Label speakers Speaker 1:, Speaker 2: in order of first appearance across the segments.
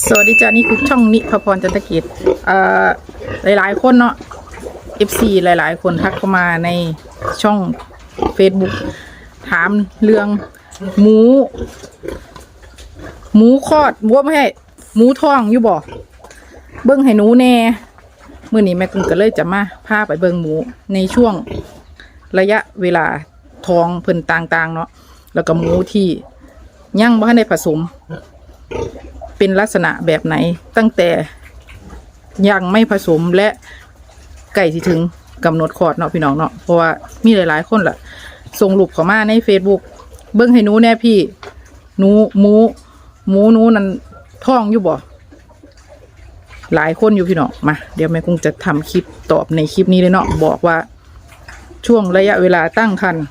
Speaker 1: สวัสดีจ้านี่คือช่องนิพพรจันทกิจเอ่อหลาย ๆ คนเนาะ FC หลาย ๆ คนทักเข้ามาในช่อง Facebook ถามเรื่องหมู หมูคลอดวัวไม่ให้หมูท้องอยู่บ่เบิ้งให้หนูแน่มื่อนี้แม่กุ้งก็เลยจะมาพาไปเบิ้งหมูในช่วงระยะเวลาท้องเพิ่นต่าง ๆ เนาะแล้วก็หมูที่ยังบ่ทันได้ผสม เป็นลักษณะแบบไหน ตั้งแต่ยังไม่ผสมและไก่ที่ถึงกำหนดคลอดเนาะพี่น้องเนาะเพราะว่ามีหลายๆคนล่ะส่งรูปเข้ามาใน Facebook เบิ้งให้หนูแน่พี่หนูหมูหมูหนูนั่นท้องอยู่บ่หลายคนอยู่พี่น้องมา เดี๋ยวแม่คงจะทำคลิปตอบในคลิปนี้เลยเนาะบอกว่า ช่วงระยะเวลาตั้งครรภ์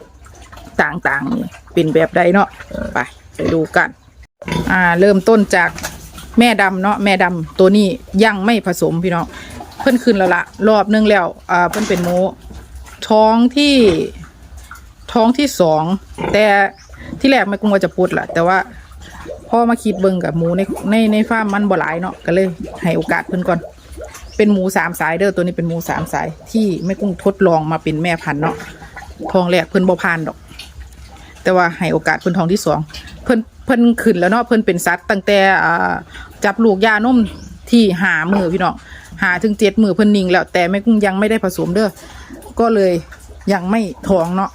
Speaker 1: ต่างๆนี่เป็นแบบใดเนาะไปไปดูกัน อ่า เริ่มต้นจาก แม่ดำเนาะแม่ดำตัวนี้ยังไม่ผสมพี่น้องเพิ่นขึ้นแล้วละรอบนึงแล้วอ่าเพิ่นเป็นหมูท้องที่ท้องที่สองแต่ที่แรกไม่กุ้งว่าจะพูดแหละแต่ว่าพ่อมาคิดเบิ่งกับหมูในในในฟาร์มมันบ่หลายเนาะก็เลยให้โอกาสเพิ่นก่อน เป็นหมูสามสายเด้อตัวนี้เป็นหมูสามสาย ที่แม่กุ้งทดลองมาเป็นแม่พันธุ์เนาะทองแรกเพิ่นบ่ผ่านดอก แต่ว่าให้โอกาสเพิ่นทองที่สองเพิ่นเพิ่นขึ้นแล้วเนาะเพิ่นเป็นสัตว์ตั้งแต่อ่า จับลูกยานมที่หามือพี่น้องหาถึงเจ็ดมือเพิ่นนิ่งแล้วแต่แม่กุ้งยังไม่ได้ผสมเด้อก็เลยยังไม่ท้องเนาะ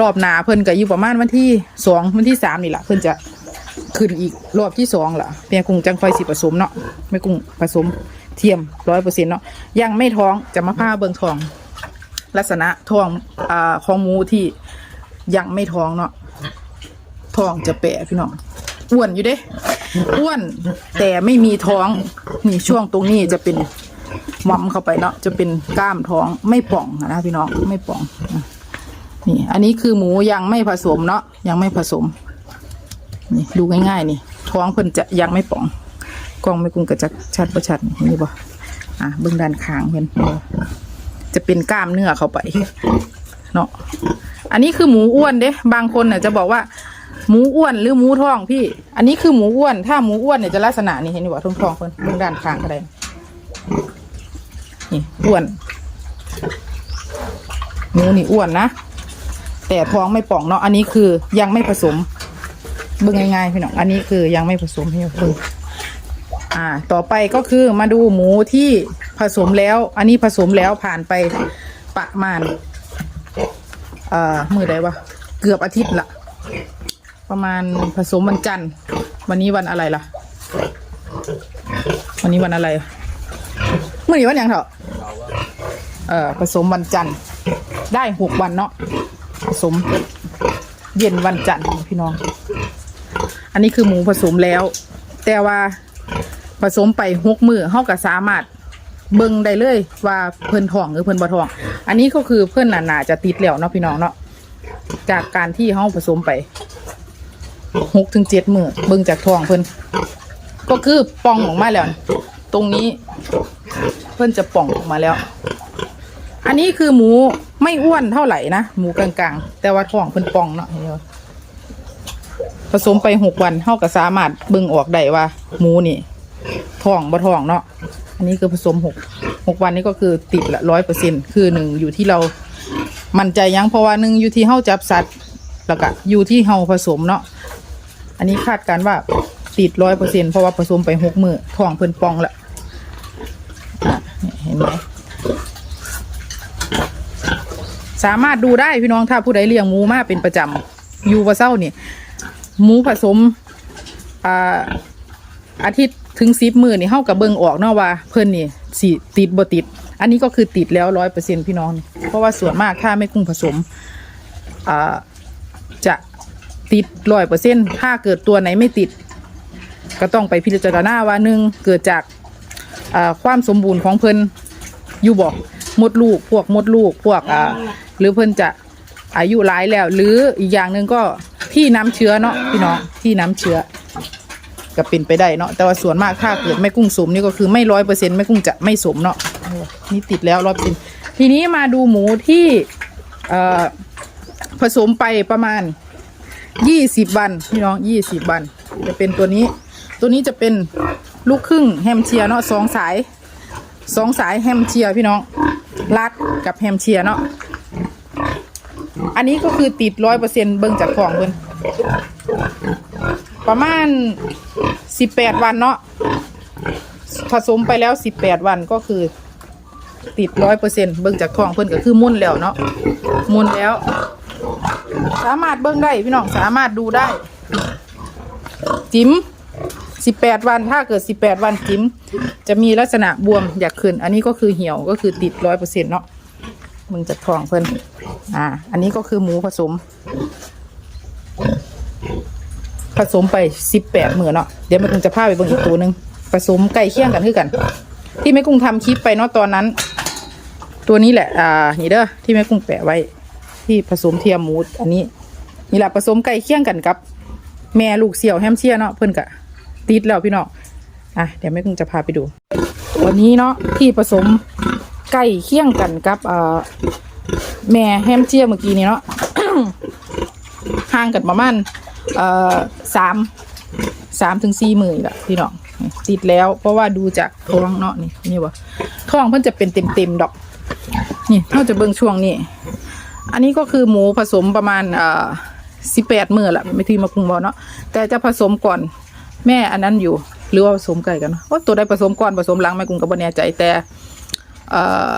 Speaker 1: รอบหนาเพิ่นก็อยู่ประมาณวันที่สองวันที่สามนี่แหละเพิ่นจะขึ้นอีกรอบที่สองล่ะแม่กุ้งจังค่อยสิผสมเนาะแม่กุ้งผสมเทียมร้อยเปอร์เซ็นต์เนาะยังไม่ท้องจะมาพาเบิ่งทอง ลักษณะท้องอของหมูที่ยังไม่ท้องเนาะท้องจะแปะพี่น้องอ้วนอยู่เด้ อ้วนแต่ไม่มีท้องนี่ช่วงตรงนี้จะเป็นหม่อมเข้าไปเนาะจะเป็นกล้ามท้องไม่ป่องนะพี่น้องไม่ป่องนี่ อันนี้คือหมูยังไม่ผสมเนาะยังไม่ผสม นี่ดูง่ายๆนี่ ท้องเพิ่นจะยังไม่ป่องกล้องไม่กุ้งกระจักชัดประชัดนี่บ่อะเบื้องด้านข้างเพิ่นจะเป็นกล้ามเนื้อเข้าไป เนาะอันนี้คือหมูอ้วนเด้ บางคนเนี่ยจะบอกว่า หมูอ้วนหรือหมูท้องพี่ อันนี้คือหมูอ้วน ถ้าหมูอ้วนเนี่ยจะลักษณะนี้เห็นไหมว่าท้องท้องเพิ่นเบื้องด้านข้างก็ได้นี่อ้วนหมูนี่อ้วนนะ แต่ท้องไม่ป่องเนาะ อันนี้คือยังไม่ผสม เบิ่งง่ายๆพี่น้อง อันนี้คือยังไม่ผสมให้เบิ่งอ่า ต่อไปก็คือมาดูหมูที่ผสมแล้ว อันนี้ผสมแล้วผ่านไปประมาณ เอ่อ มือใดวะ เกือบอาทิตย์ละ ประมาณผสมวันจันทร์วันนี้วันอะไรล่ะ วันนี้วันอะไรเมื่อนี้วันหยังเถอะเอ่อผสมวันจันทร์ได้หกวันเนาะผสม เย็นวันจันทร์พี่น้อง อันนี้คือหมูผสมแล้ว แต่ว่าผสมไปหกมือเขาก็สามารถเบิ่งได้เลยว่าเพิ่นทองหรือเพิ่นบ่ทอง อันนี้ก็คือเพิ่นน่ะน่าจะติดแล้วเนาะพี่น้องเนาะจากการที่เฮาผสมไป หกถึงเจ็ดมือเบิ่งจากท้องเพิ่นก็คือป่องออกมาแล้ว ตรงนี้เพิ่นจะป่องออกมาแล้ว อันนี้คือหมูไม่อ้วนเท่าไหร่นะหมูกลางๆ แต่ว่าท้องเพิ่นป่องเนาะเห็นบ่ผสมไปหกวันเฮาก็สามารถเบิ่งออกได้ว่า หมูนี่ท้องบ่ท้องเนาะอันนี้คือผสมหกหกวันนี้ก็คือติดละร้อยเปอร์เซ็นคือหนึ่งอยู่ที่เรามั่นใจยังเพราะว่าหนึ่งอยู่ที่เฮาจับสัตว์แล้วก็อยู่ที่เฮาผสมเนาะ อันนี้คาดการว่าติดร้อยเปอร์เซ็นเพราะว่าผสมไปหกมือท้องเพิ่นปองละอะเห็นไหมสามารถดูได้พี่น้องถ้าผู้ใดเลี้ยงหมูมาเป็นประจำอยู่ว่าเศร้านี่หมูผสมอ่าอาทิตย์ถึงสิบมือนี่เฮากับเบิงออกเนาะว่าเพิ่นนี่สิติดบ่ติด อันนี้ก็คือติดแล้วร้อยเปอร์เซ็นพี่น้อง เพราะว่าส่วนมากถ้าไม่กุ้งผสมอ่า ติดร้อยเปอร์เซ็นถ้าเกิดตัวไหนไม่ติด ก็ต้องไปพิจารณาว่าหนึ่งเกิดจากความสมบูรณ์ของเพิ่นอยู่บอกมดลูก พวกมดลูกพวกหรือเพิ่นจะอายุหลายแล้ว หรืออีกอย่างหนึ่งก็ที่น้ำเชื้อเนาะพี่น้องที่น้ำเชื้อก็เป็นไปได้เนาะแต่ว่าส่วนมากถ้าเกิดไม่กุ้งสมนี่ก็คือไม่ร้อยเปอร์เซ็นต์ไม่กุ้งจะไม่สมเนาะนี่ติดแล้วร้อยเปอร์เซ็นทีนี้มาดูหมูที่ผสมไปประมาณ ยี่สิบวันพี่น้องยี่สิบวัน จะเป็นตัวนี้ ตัวนี้จะเป็นลูกครึ่งแฮมเชียเนาะสองสายสองสายแฮมเชียพี่น้องรัดกับแฮมเชียเนาะอันนี้ก็คือติดร้อยเปอร์เซ็นเบิ่งจากของเพิ่นประมาณสิบแปดวันเนาะผสมไปแล้วสิบแปดวันก็คือติดร้อยเปอร์เซ็นเบิ่งจากท้องเพิ่นก็คือมุ่นแล้วเนาะมุ่นแล้ว สามารถเบิ่งได้พี่น้องสามารถดูได้ จิ๋มสิบแปดวันถ้าเกิดสิบแปดวันจิ๋มจะมีลักษณะบวมอยากขึ้น อันนี้ก็คือเหี่ยวก็คือติดร้อยเปอร์เซ็นเนาะมึงจะท้องเพิ่นอ่า อันนี้ก็คือหมูผสม ผสมไปสิบแปดมือเนาะเดี๋ยวม่กุ้งจะพาไปเบิ่งอีกตัวหนึ่งผสมไก่เคี่ยงกันคือกัน ที่แม่กุ้งทำคลิปไปเนาะตอนนั้น ตัวนี้แหละ อ่านี่เด้อที่แม่กุ้งแปะไว้ ที่ผสมเทียมหมูอันนี้นี่แหละผสมไก่เคี่ยงกันกับ แม่ลูกเสี่ยวแฮมเชียเนาะเพิ่อนกะติดแล้วพี่น้องอะเดี๋ยวแม่กุ้งจะพาไปดูตัวนี้เนาะที่ผสมไก่เคี่ยงกันกับอ่าแม่แฮมเชียเมื่อกี้นี้เนาะห่างกันประมาณเอ่อสามสามถึงสี่หมื่นละพี่น้องติดแล้ว เพราะว่าดูจากท้องเนาะนี่นี่วะท้องเพิ่นจะเป็นเต็มเต็มๆดอก นี่เท่าจะเบิ่งช่วงนี้ อันนี้ก็คือหมูผสมประมาณอ่อสิบแปดมือละไม่ทีมาคุงบอเนาะแต่จะผสมก่อนแม่อันนั้นอยู่ หรือว่าผสมไก่กันเนาะว่าตัวใดผสมก่อนผสมหลังแม่กุงก็บ่แน่ใจแต่เอ่อ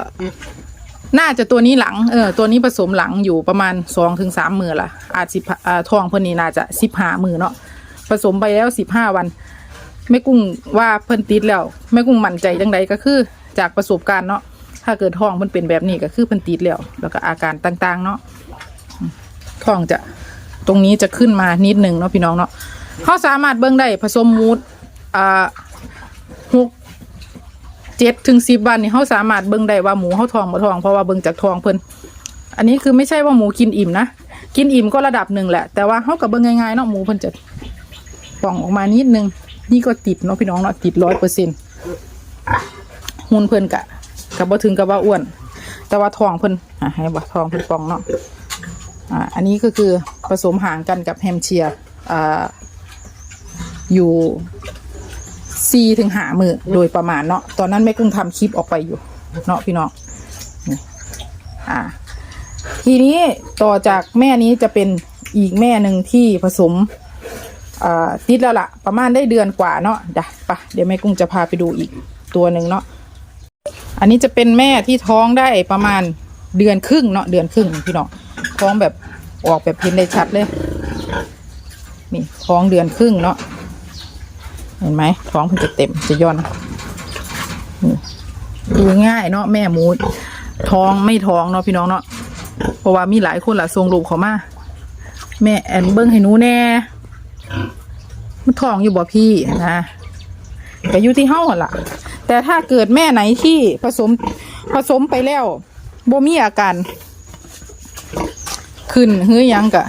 Speaker 1: น่าจะตัวนี้หลังเออตัวนี้ผสมหลังอยู่ประมาณสองถึงสามมือละอาจสิบอ่าทองเพิ่นนี่น่าจะสิบห้ามือเนาะผสมไปแล้วสิบห้าวันแม่กุ้งว่าเพิ่นติดแล้วแม่กุ้งมั่นใจจังใดก็คือ จากประสบการณ์เนาะ ถ้าเกิดท้องมันเป็นแบบนี้ก็คือเพิ่นติดแล้วแล้วก็อาการต่างๆ เนาะท้องจะตรงนี้จะขึ้นมานิดหนึ่งเนาะพี่น้องเนาะเขาสามารถเบิ่งได้ผสมมูดอ่าหกเจ็ดถึงสิบวันนี่เขาสามารถเบิ่งได้ว่าหมูเขาทองบ่ทองเพราะว่าเบิ่งจากทองเพิ่นอันนี้คือไม่ใช่ว่าหมูกินอิ่มนะกินอิ่มก็ระดับหนึ่งแหละ แต่ว่าเขากับเบิ่งง่ายๆเนาะหมูเพิ่นจะป่องออกมานิดนึงนี่ก็ติดเนาะพี่น้องเนาะติดร้อยเปอร์เซ็นหุ่นเพิ่นกะ กับบ่ถึงกับว่าอ้วน แต่ว่าทองเพิ่นอะให้บ่ทองเพิ่นปองเนาะอ่าอันนี้ก็คือผสมห่างกันกับแฮมเชียร์อ่าอยู่สี่ถึงหามือโดยประมาณเนาะตอนนั้นแม่กุ้งทำคลิปออกไปอยู่ เนาะพี่น้องนี่อ่า ทีนี้ต่อจากแม่นี้จะเป็นอีกแม่หนึ่งที่ผสมอ่าติดแล้วละ่ะ ประมาณได้เดือนกว่าเนาะเดี๋ยวปะเดี๋ยวแม่กุ้งจะพาไปดูอีกตัวหนึ่งเนาะ อันนี้จะเป็นแม่ที่ท้องได้ประมาณเดือนครึ่งเนาะเดือนครึ่งพี่น้องท้องแบบออกแบบเห็นได้ชัดเลย นี่ท้องเดือนครึ่งเนาะเห็นไหมท้องมันจะเต็มจะย่อนดูง่ายเนาะแม่หมูท้องไม่ท้องเนาะพี่น้องเนาะเพราะว่ามีหลายคนละทรงลูกเขามาแม่แอนเบิ้งให้หนูแน่มันท้องอยู่บ่พี่นะแต่อยู่ที่เฮ้าหั่นล่ะ แต่ถ้าเกิดแม่ไหนที่ผสมผสมไปแล้วบ่มีอาการขึ้นเฮ้ยยังกะ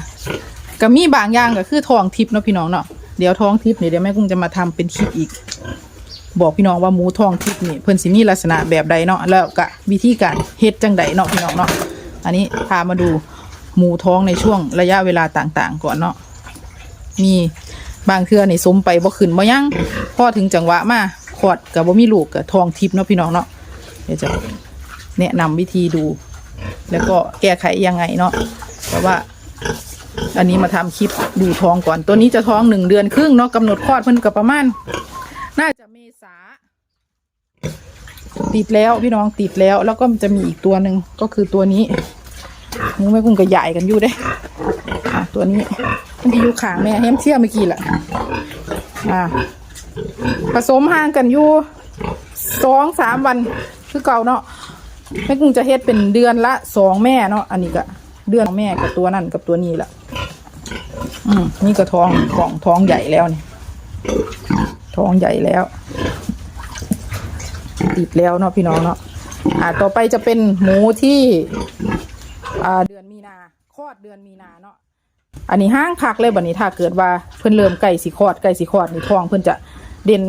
Speaker 1: ก็มีบางอย่างก็คือท้องทิพย์เนาะพี่น้องเนาะเดี๋ยวท้องทิพย์เนี่ยเดี๋ยวแม่กุ้งจะมาทำเป็นคลิปอีก บอกพี่น้องว่าหมูท้องทิพย์นี่เพิ่นสิมีลักษณะแบบใดเนาะแล้วก็วิธีการเฮ็ดจังใดเนาะพี่น้องเนาะอันนี้พามาดูหมูท้องในช่วงระยะเวลาต่างๆ ก่อนเนาะมีบางเทื่อนี่สมไปบ่ขึ้นบ่ยังพอถึงจังหวะมา ขอดกับบ่มีลูกกับท้องทิพย์เนาะพี่น้องเนาะเดี๋ยวจะแนะนำวิธีดู แล้วก็แก้ไขยังไงเนาะแต่ว่า อันนี้มาทำคลิปดูท้องก่อน ตัวนี้จะท้องหนึ่งเดือนครึ่งเนาะกำหนดคลอดเพิ่นกับประมาณ น่าจะเมษาติดแล้วพี่น้องติดแล้ว แล้วก็จะมีอีกตัวหนึ่งก็คือตัวนี้มึงไม่กุ้งกระใหญ่กันอยู่เด้อะตัวนี้มันจะอยู่ขางแม่แฮมเที่ยเมื่อกี้แหละอะ ผสมห่างกันอยู่สองสามวันคือเก่าเนาะแม่กุ้งจะเฮ็ดเป็นเดือนละสองแม่เนาะอันนี้ก็เดือนของแม่กับตัวนั่นกับตัวนี้แหละอืมนี่ก็ท้องของท้องใหญ่แล้วเนี่ยท้องใหญ่แล้ว ติดแล้วเนาะพี่น้องเนาะอ่าต่อไปจะเป็นหมูที่อ่าเดือนมีนาคลอดเดือนมีนาเนาะอันนี้ห้างพักเลยบัดนี้ถ้าเกิดว่าเพิ่นเริ่มไก่สีคลอดไก่สีคลอดนี่ท้องเพิ่นจะ เด่น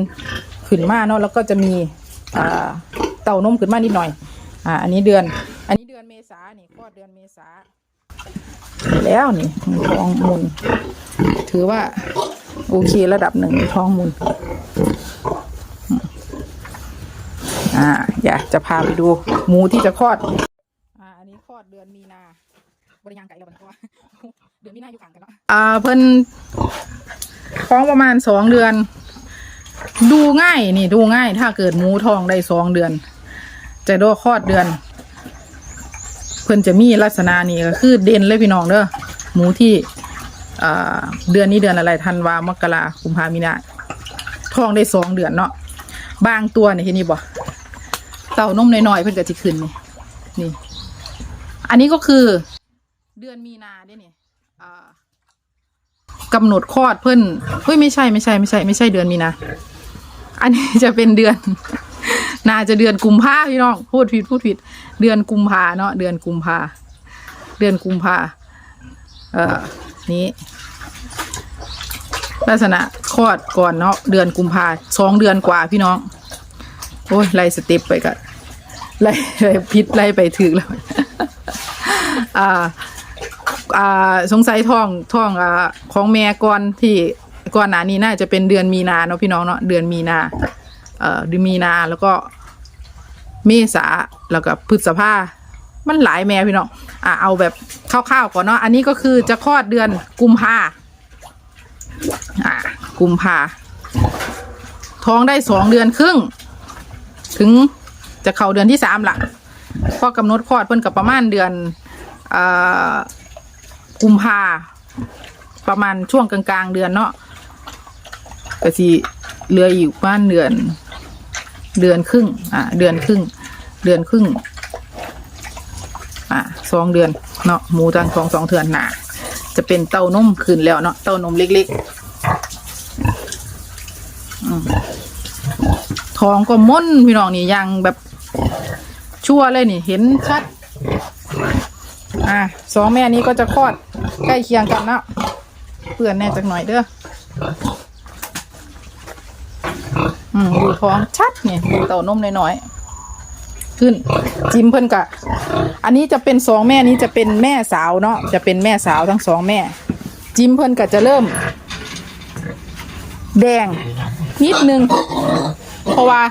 Speaker 1: ขึ้นมาเนาะแล้วก็จะมีเต่านมขึ้นมานิดหน่อยอ่าอันนี้เดือน อันนี้เดือนเมษานี่คลอดเดือนเมษาแล้วนี่ท้องมุนถือว่าโอเคระดับหนึ่งท้องมุนอ่าอยากจะพาไปดูหมูที่จะคลอดอ่าอันนี้คลอดเดือนมีนาบริยางไก่แล้วบัดเพราะว่าเดือนมีนาอยู่ห่างกันเนาะอ่าเพิ่นท้องประมาณสองเดือน ดูง่ายนี่ดูง่าย ถ้าเกิดหมูทองได้สองเดือน จะโดคลอดเดือน เพิ่นจะมีลักษณะนี้ก็คือเด่นเลยพี่น้องเด้อหมูที่เดือนนี้เดือนอะไรธันวามกราคุมภามีนาทองได้สองเดือนเนาะบางตัวนี่เห็นนี่บ่เต่านมน้อยๆเพิ่นก็สิขึ้นนี่นี่ อันนี้ก็คือเดือนมีนาเด้เนี่ยอ่กำหนดคลอดเพิ่นเฮ้ยไม่ใช่ไม่ใช่ไม่ใช่ไม่ใช่เดือนมีนา อันนี้จะเป็นเดือน น่าจะเดือนกุมภาพี่น้องพูดผิดพูดผิด เดือนกุมภาเนาะเดือนกุมภาเดือนกุมภาเอ่อนี้ ลักษณะคลอดก่อนเนาะเดือนกุมภาสองเดือนกว่าพี่น้อง โอ้ยไล่สเต็ปไปกันไล่ไล่พิษไล่ไปถึงแล้ว อ่า อ่า สงสัยท้องท้องอ่าของแม่ก่อนที่ ก่อนหน้านี้น่าจะเป็นเดือนมีนาเนาะพี่น้องเนาะเดือนมีนา เอ่อเดือนมีนาแล้วก็เมษาแล้วก็พฤษภามันหลายแม่พี่น้องอะเอาแบบคร่าวๆก่อนเนาะอันนี้ก็คือจะคลอดเดือนกุมภาอะกุมภาท้องได้สองเดือนครึ่ง ถึงจะเข้าเดือนที่สามละพอกำหนดคลอดเพิ่นกับประมาณเดือนอ่ากุมภาประมาณช่วงกลางๆ เดือนเนาะ ก็สิเหลืออยู่ประมาณเดือน เดือนครึ่ง อ่า เดือนครึ่ง เดือนครึ่ง อ่าสองเดือนเนาะหมูตังสองสองเถื่อนหนาจะเป็นเต้านมขึ้นแล้วเนาะเต้านมเล็กๆท้องก็ม่นพี่น้องนี่ยังแบบชั่วเลยนี่เห็นชัด อ่าสองแม่นี้ก็จะคลอดใกล้เคียงกันเนาะเปื่อนแน่จักหน่อยเด้อ อืมดูท้องชัดเนี่ยดูเต่านมน้อยๆขึ้น จิ้มเพิ่นกะ อันนี้จะเป็นสองแม่นี้จะเป็นแม่สาวเนาะจะเป็นแม่สาวทั้งสองแม่ จิ้มเพิ่นกะจะเริ่ม แดง นิดนึง เพราะว่า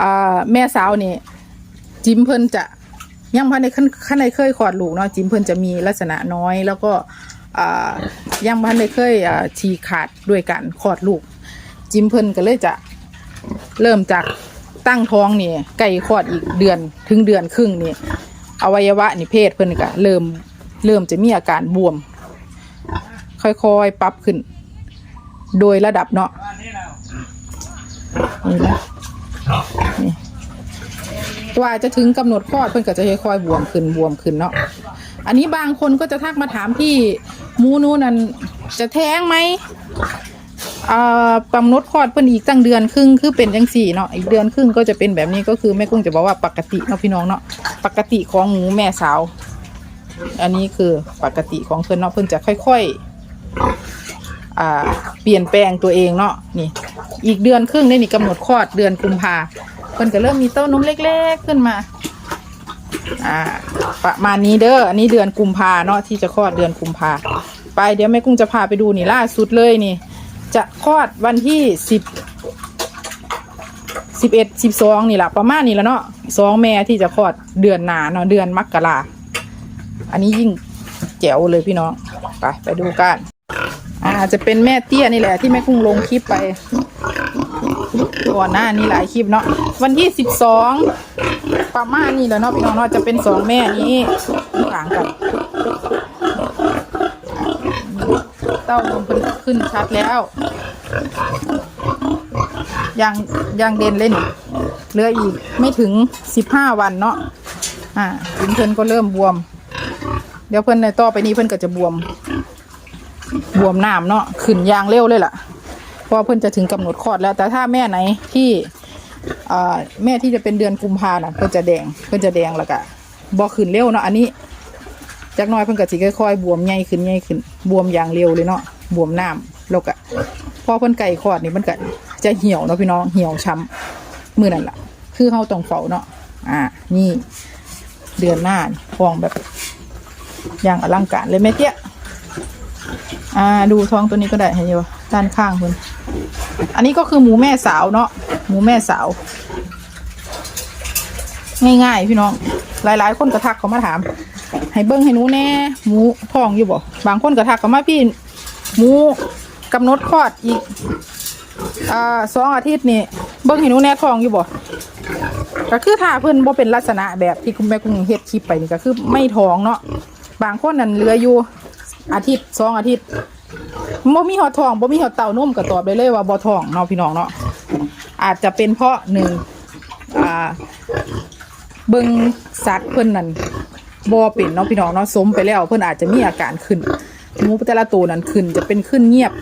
Speaker 1: อ่าแม่สาวนี่ จิ้มเพิ่นจะยังพันในขั้นขั้นในเคยขอดลูกเนาะจิ้มเพิ่นจะมีลักษณะน้อย แล้วก็อ่ายังพันในเคยอ่าฉีกขาดด้วยกันขอดลูกจิ้มเพิ่นก็เลยจะ เริ่มจากตั้งท้องนี่ไก่คลอดอีกเดือนถึงเดือนครึ่งนี่อวัยวะนี่เพศเพิ่นก็เริ่มเริ่มจะมีอาการบวม ค่อยๆปรับขึ้น โดยระดับเนาะนี่นะนี่กว่าจะถึงกำหนดคลอดเพิ่นก็จะค่อยๆบวมขึ้นบวมขึ้นเนาะอันนี้บางคนก็จะทักมาถามพี่มูนูนั่นจะแท้งไหม อ่ากำหนดคลอดเพิ่นอีกตั้งเดือนครึ่งคือเป็นจังสี่เนาะอีกเดือนครึ่งก็จะเป็นแบบนี้ก็คือแม่กุ้งจะบอกว่าปกติเนาะพี่น้องเนาะปกติของหมูแม่สาว อันนี้คือปกติของเพิ่นเนาะเพิ่นจะค่อยๆอ่าเปลี่ยนแปลงตัวเองเนาะนี่ อีกเดือนครึ่งได้นี่กำหนดคลอดเดือนกุมภาเพิ่นก็เริ่มมีเต้านมเล็กๆขึ้นมาอ่าประมาณนี้เด้ออันนี้เดือนกุมภาเนาะที่จะคลอดเดือนกุมภาไปเดี๋ยวแม่กุ้งจะพาไปดูนี่ล่าสุดเลยนี่ จะคลอดวันที่สิบสิบเอ็ดสิบสองนี่แหละประมาณนี้แล้วเนาะสองแม่ที่จะคลอดเดือนหนาเนาะเดือนมกราอันนี้ยิ่งแจ๋วเลยพี่น้องไปไปดูกันอ่าจะเป็นแม่เตี้ยนี่แหละที่แม่กุ้งลงคลิปไปก่อนหน้านี้หลายคลิปเนาะวันที่สิบสองประมาณนี้แล้วเนาะพี่น้องเนาะจะเป็นสองแม่นี้ต่างกัน เต้านมเพิ่นขึ้นชัดแล้ว ยังยังเด่นเล่นเหลืออีกไม่ถึงสิบห้าวันเนาะอ่าถึงเพิ่นก็เริ่มบวม เดี๋ยวเพิ่นในต่อไปนี้เพิ่นก็จะบวม บวมน้ำเนาะขึ้นยางเร็วเลยล่ะเพราะเพิ่นจะถึงกำหนดคลอดแล้ว แต่ถ้าแม่ไหนที่อ่าแม่ที่จะเป็นเดือนกุมภาน่ะเพิ่นจะแดงเพิ่นจะแดงแล้วก็บ่ขึ้นเร็วเนาะอันนี้ จากน้อยเพิ่นก็สิค่อยๆบวมใหญ่ขึ้นใหญ่ขึ้นบวมอย่างเร็วเลยเนาะบวมน้ำแล้วก็พอเพิ่นไก่คลอดนี่มันก็จะเหี่ยวเนาะพี่น้องเหี่ยวช้ำมือนั่นละคือเฮาต้องเฝ้าเนาะอ่า นี่ เดือนหน้านี่ฟองแบบ อย่างอลังการเลยแม่เตี้ยอ่า ดูท้องตัวนี้ก็ได้เห็นอยู่ด้านข้างคุณอันนี้ก็คือหมูแม่สาวเนาะหมูแม่สาว ง่ายๆพี่น้อง หลายๆ คนกระทักเขามาถาม ให้เบิ้งให้หนูแน่หมูท้องอยู่บ่บางคนกระทักเขามาพี่หมูกำหนดคลอดอีกอ่าสองอาทิตย์นี่เบิ้งให้หนูแน่ท้องอยู่บ่ก็คือถ้าเพิ่นบ่เป็นลักษณะแบบที่คุณแม่กุ้งเฮ็ดคลิปไปนี่ก็คือไม่ท้องเนาะบางคนนั่นเหลืออยู่อาทิตย์สองอาทิตย์บ่มีหอดทองบ่มีหอดเต้านุ่มก็ตอบได้เลยว่าบ่ทองเนาะพี่น้องเนาะอาจจะเป็นเพราะหนึ่งอ่าเบิ่งสัตว์เพิ่นนั่น บ่เป็นเนาะพี่น้องเนาะสมไปแล้ว เพิ่นอาจจะมีอาการขึ้นหมูแต่ละตัวนั้นขึ้นจะเป็นขึ้นเงียบ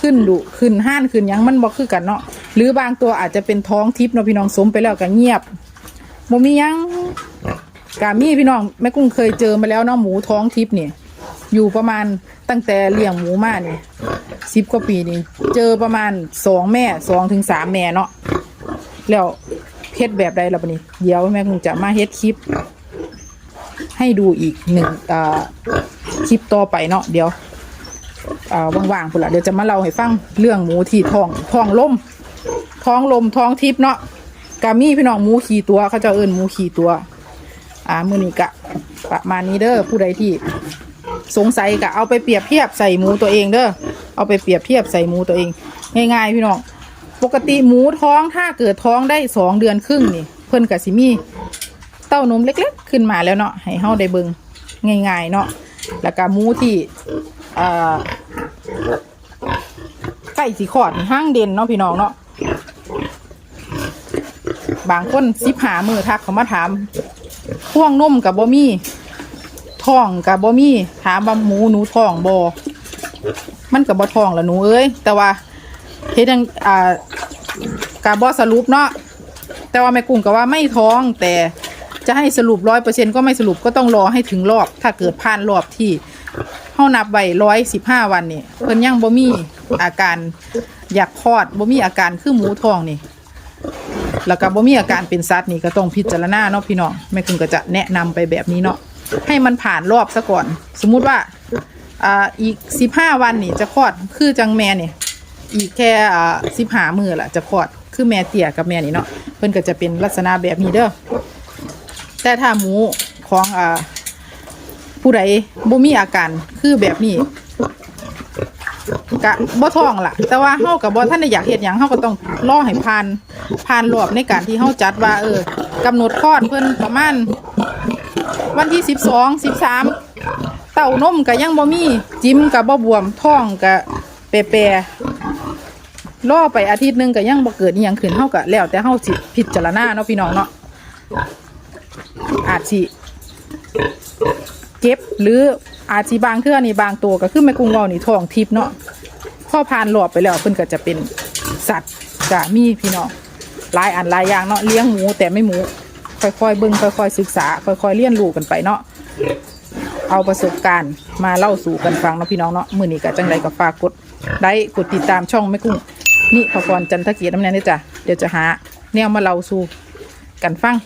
Speaker 1: ขึ้นดุขึ้นห้านขึ้นยังมันบ่คือกันเนาะหรือบางตัวอาจจะเป็นท้องทิพย์เนาะพี่น้องสมไปแล้วก็เงียบบ่มียังกามีพี่น้องแม่กุ้งเคยเจอมาแล้วเนาะหมูท้องทิพย์เนี่ยอยู่ประมาณตั้งแต่เลี้ยงหมูมาเนี่ยสิบกว่าปีนี่เจอประมาณสองแม่สองถึงสามแม่เนาะแล้วเฮ็ดแบบใดล่ะบัดนี้เดี๋ยวแม่คงจะมาเฮ็ดคลิป ให้ดูอีกหนึ่งคลิปต่อไปเนาะเดี๋ยวว่างๆพุ่นละเดี๋ยวจะมาเล่าให้ฟังเรื่องหมูที่ท้องท้องลมท้องลมท้องทิพย์เนาะกามี่พี่น้องหมูขี่ตัวเขาเจะเอิ้นหมูขี่ตัว อ่ามือนี้กะประมาณนี้เด้อผู้ใดที่สงสัยก็เอาไปเปรียบเทียบใส่หมูตัวเองเด้อเอาไปเปรียบเทียบใส่หมูตัวเอง ง่ายๆ พี่น้องปกติหมูท้องถ้าเกิดท้องได้สองเดือนครึ่งนี่ เพิ่นกับสิมี เต้านมเล็กๆ ขึ้นมาแล้วเนาะให้เฮาได้เบิงง่ายๆเนาะแล้วก็หมูที่อ่าใกล้สิคลอดห้างเด่นเนาะพี่น้องเนาะบางคนสิบหามือทักเขามาถามพ่วงนมกับบ่มีท้องกับบ่มีถามว่าหมูหนูท้องบ่มันกับบ่ท้องละหนูเอ้ยแต่ว่าเฮ็ดจังอ่ากาบอสรุปเนาะแต่ว่าแม่กุ้งก็ว่าไม่ท้องแต่ จะให้สรุปร้อยเปอร์เซ็นก็ไม่สรุปก็ต้องรอให้ถึงรอบ ถ้าเกิดผ่านรอบที่เฮานับไว้ร้อยสิบห้าวันนี่เพิ่นยังบ่มีอาการอยากคลอดบ่มีอาการคือหมูทองนี่แล้วก็บ่มีอาการเป็นซัดนี่ก็ต้องพิจารณาเนาะพี่น้องแม่กุ้งก็จะแนะนำไปแบบนี้เนาะให้มันผ่านรอบซะก่อน สมมุติว่าอ่าอีกสิบห้าวันนี่จะคลอดคือจังแม่นี่อีกแค่อ่าสิบหามือละจะคลอดคือแม่เตี่ยกับแม่นี่เนาะเพิ่นก็จะเป็นลักษณะแบบนี้เด้อ แต่ถ้าหมูของอ่าผู้ใดบ่มีอาการคือแบบนี้กะบ่ท้องล่ะ แต่ว่าเฮากับบ่ท่านได้อยากเฮ็ดหยังเฮาก็ต้องรอให้ผ่านผ่านรอบในการที่เฮาจัดว่า เออกำหนดคลอดเพิ่นประมาณวันที่สิบสองสิบสามเต้านมก็ยังบ่มีจิ้มกับบ่บวมท้องก็เปรๆรอไปอาทิตย์นึงก็ยังบ่เกิดอีหยังขึ้นเฮาก็แล้วแต่เฮาสิพิจารณาเนาะพี่น้องเนาะ อาจสิเก็บหรืออาจสิบางเทื่อนี่บางตัวก็คือแม่กุ้งเว้านี่ท้องทิพย์เนาะพ่อผ่านรอบไปแล้วเพิ่นก็จะเป็นสัตว์ก็มีพี่น้องหลายอันหลายอย่างเนาะเลี้ยงหมูแต่ไม่หมู ค่อยๆเบิ่งค่อยๆศึกษา ค่อยๆเรียนรู้กันไปเนาะเอาประสบการณ์มาเล่าสู่กันฟังเนาะพี่น้องเนาะมื้อนี้ก็จังไดก็ฝากกดได้กดติดตามช่องแม่กุ้งนี่พอกรจันทเกียรติน้ำแน่นด้วยจ้ะเดี๋ยวจะหาแนวมาเล่าสู่กันฟัง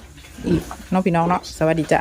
Speaker 1: อีกเน้องพี่น้องเนาะสวัสดีจ้ะ